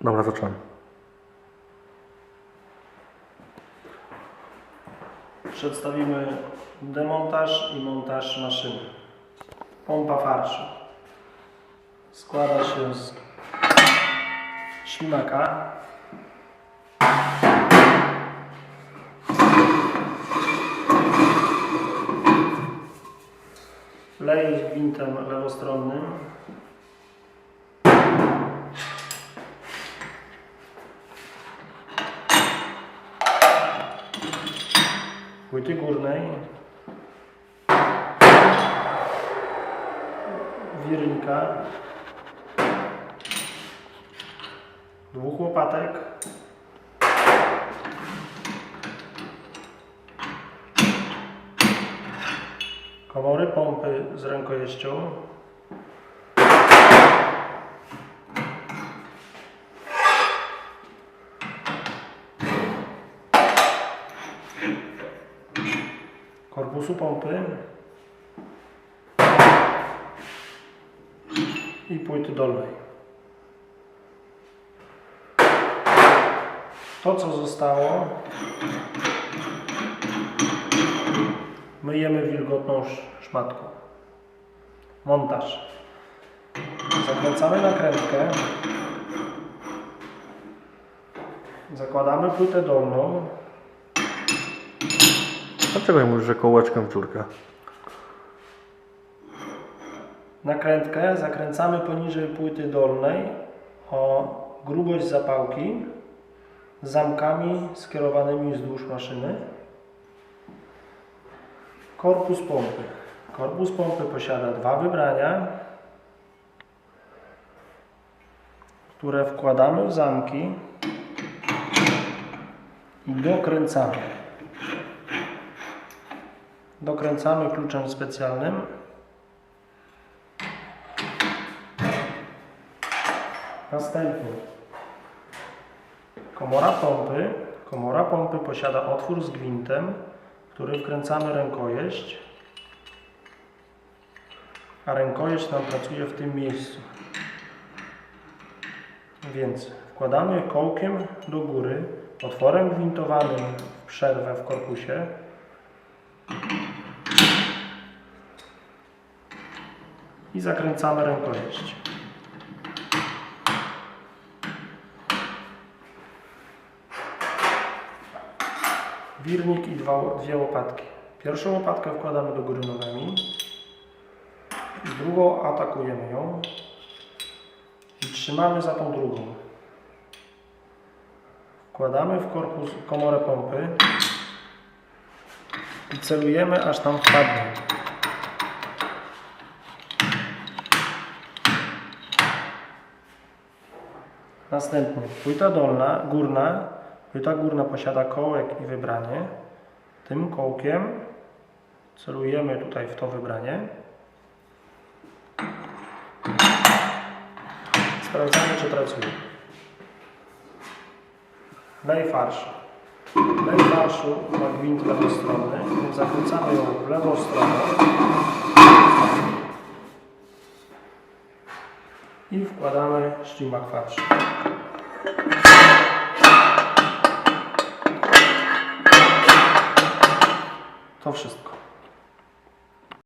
Dobra, zacząłem. Przedstawimy demontaż i montaż maszyny. Pompa farszu. Składa się z ślimaka, lej z gwintem lewostronnym, płyty górnej, wirnika, dwóch łopatek, komory pompy z rękojeścią, korpusu pompy i płyty dolnej. To co zostało myjemy wilgotną sz- szmatką. Montaż. Zakręcamy nakrętkę. Zakładamy płytę dolną. Dlaczego mówisz, że kołeczkiem w dziurkę? Nakrętkę zakręcamy poniżej płyty dolnej o grubość zapałki zamkami skierowanymi wzdłuż maszyny. Korpus pompy. Korpus pompy posiada dwa wybrania, które wkładamy w zamki i dokręcamy. Dokręcamy kluczem specjalnym. Następnie komora pompy. Komora pompy posiada otwór z gwintem, w który wkręcamy rękojeść, a rękojeść nam pracuje w tym miejscu. Więc wkładamy kołkiem do góry, otworem gwintowanym w przerwę w korpusie. I zakręcamy rękojeść. wirnik i dwa, dwie łopatki. Pierwszą łopatkę wkładamy do góry nogami, drugą atakujemy ją i trzymamy za tą drugą. Wkładamy w korpus komorę pompy i celujemy aż tam wpadnie. Następnie płyta dolna, górna Płyta górna posiada kołek i wybranie. Tym kołkiem celujemy tutaj w to wybranie. Sprawdzamy, czy pracuje. Lej farszu. Lej farszu ma gwint lewostronny, więc zakręcamy ją w lewą stronę i wkładamy ślimak farszu. To wszystko.